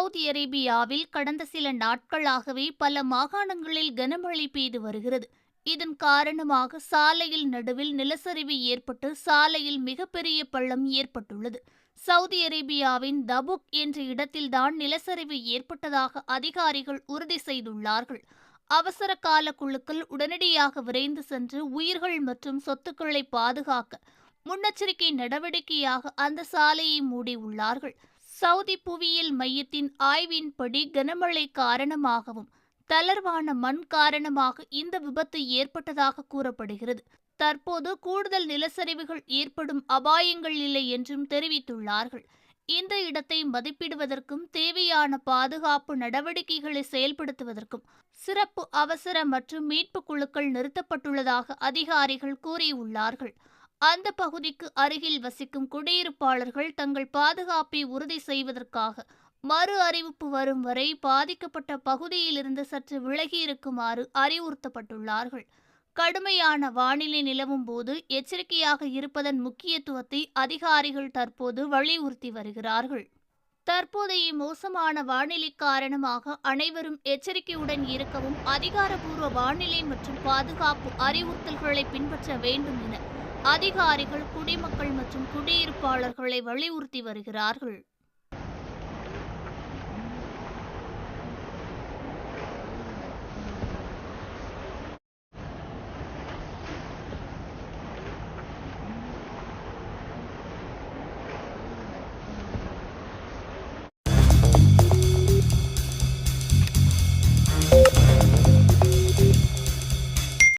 Saudi அரேபியாவில் கடந்த சில நாட்களாகவே பல மாகாணங்களில் கனமழை பெய்து வருகிறது. இதன் காரணமாக சாலையில் நடுவில் நிலச்சரிவு ஏற்பட்டு சாலையில் மிகப்பெரிய பள்ளம் ஏற்பட்டுள்ளது. சவுதி அரேபியாவின் தபுக் என்ற இடத்தில்தான் நிலச்சரிவு ஏற்பட்டதாக அதிகாரிகள் உறுதி செய்துள்ளார்கள். அவசர கால குழுக்கள் உடனடியாக விரைந்து சென்று உயிர்கள் மற்றும் சொத்துக்களை பாதுகாக்க முன்னெச்சரிக்கை நடவடிக்கையாக அந்த சாலையை மூடியுள்ளார்கள். சவுதி புவியியல் மையத்தின் ஆய்வின்படி கனமழை காரணமாகவும் தளர்வான மண் காரணமாக இந்த விபத்து ஏற்பட்டதாக கூறப்படுகிறது. தற்போது கூடுதல் நிலச்சரிவுகள் ஏற்படும் அபாயங்கள் இல்லை என்றும் தெரிவித்துள்ளார்கள். இந்த இடத்தை மதிப்பிடுவதற்கும் தேவையான பாதுகாப்பு நடவடிக்கைகளை செயல்படுத்துவதற்கும் சிறப்பு அவசர மற்றும் மீட்பு குழுக்கள் நிறுத்தப்பட்டுள்ளதாக அதிகாரிகள் கூறியுள்ளார்கள். அந்த பகுதிக்கு அருகில் வசிக்கும் குடியிருப்பாளர்கள் தங்கள் பாதுகாப்பை உறுதி செய்வதற்காக மறு அறிவிப்பு வரும் வரை பாதிக்கப்பட்ட பகுதியிலிருந்து சற்று விலகி இருக்குமாறு அறிவுறுத்தப்பட்டுள்ளார்கள். கடுமையான வானிலை நிலவும் போது எச்சரிக்கையாக இருப்பதன் முக்கியத்துவத்தை அதிகாரிகள் தற்போது வலியுறுத்தி வருகிறார்கள். தற்போதைய மோசமான வானிலை காரணமாக அனைவரும் எச்சரிக்கையுடன் இருக்கவும் அதிகாரப்பூர்வ வானிலை மற்றும் பாதுகாப்பு அறிவுறுத்தல்களை பின்பற்ற வேண்டும் என அதிகாரிகள் குடிமக்கள் மற்றும் குடியிருப்பாளர்களை வலியுறுத்தி வருகிறார்கள்.